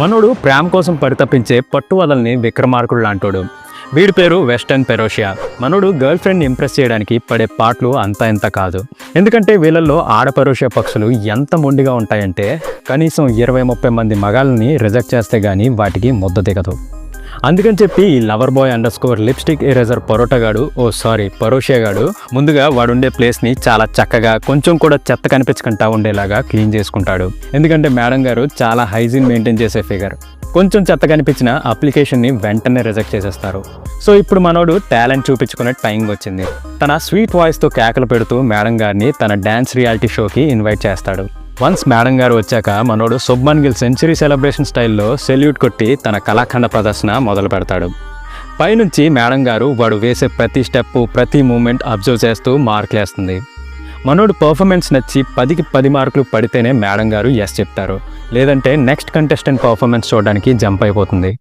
మనోడు ప్రేమ కోసం పరితపించే పట్టువదల్ని విక్రమార్కుడు లాంటోడు. వీడి పేరు వెస్టర్న్ పెరోషియా. మనోడు గర్ల్ ఫ్రెండ్ని ఇంప్రెస్ చేయడానికి పడే పాటలు అంత ఇంత కాదు. ఎందుకంటే వీళ్ళల్లో ఆడపరోషియా పక్షులు ఎంత మొండిగా ఉంటాయంటే కనీసం ఇరవై ముప్పై మంది మగాళ్ళని రిజెక్ట్ చేస్తే గానీ వాటికి ముద్ద దిగదు. అందుకని చెప్పి ఈ lover boy underscore lipstick eraser parotta గాడు ఓ సారీ పరోషియాగాడు ముందుగా వాడుండే ప్లేస్ని చాలా చక్కగా కొంచెం కూడా చెత్త కనిపించకుండా ఉండేలాగా క్లీన్ చేసుకుంటాడు. ఎందుకంటే మేడం గారు చాలా హైజీన్ మెయింటైన్ చేసే ఫిగర్. కొంచెం చెత్త కనిపించిన అప్లికేషన్ని వెంటనే రిజెక్ట్ చేసేస్తారు. సో ఇప్పుడు మనోడు టాలెంట్ చూపించుకునే టైం వచ్చింది. తన స్వీట్ వాయిస్తో కేకలు పెడుతూ మేడం గారిని తన డ్యాన్స్ రియాలిటీ షోకి ఇన్వైట్ చేస్తాడు. వన్స్ మేడం గారు వచ్చాక మనోడు శుభ్మన్ గిల్ సెంచరీ సెలబ్రేషన్ స్టైల్లో సెల్యూట్ కొట్టి తన కళాఖండ ప్రదర్శన మొదలు పెడతాడు. పైనుంచి మేడం గారు వాడు వేసే ప్రతి స్టెప్ ప్రతి మూమెంట్ అబ్జర్వ్ చేస్తూ మార్కులేస్తుంది. మనోడు పర్ఫార్మెన్స్ నచ్చి పదికి పది మార్కులు పడితేనే మేడం గారు ఎస్ చెప్తారు. లేదంటే నెక్స్ట్ కంటెస్టెంట్ పర్ఫార్మెన్స్ చూడడానికి జంప్ అయిపోతుంది.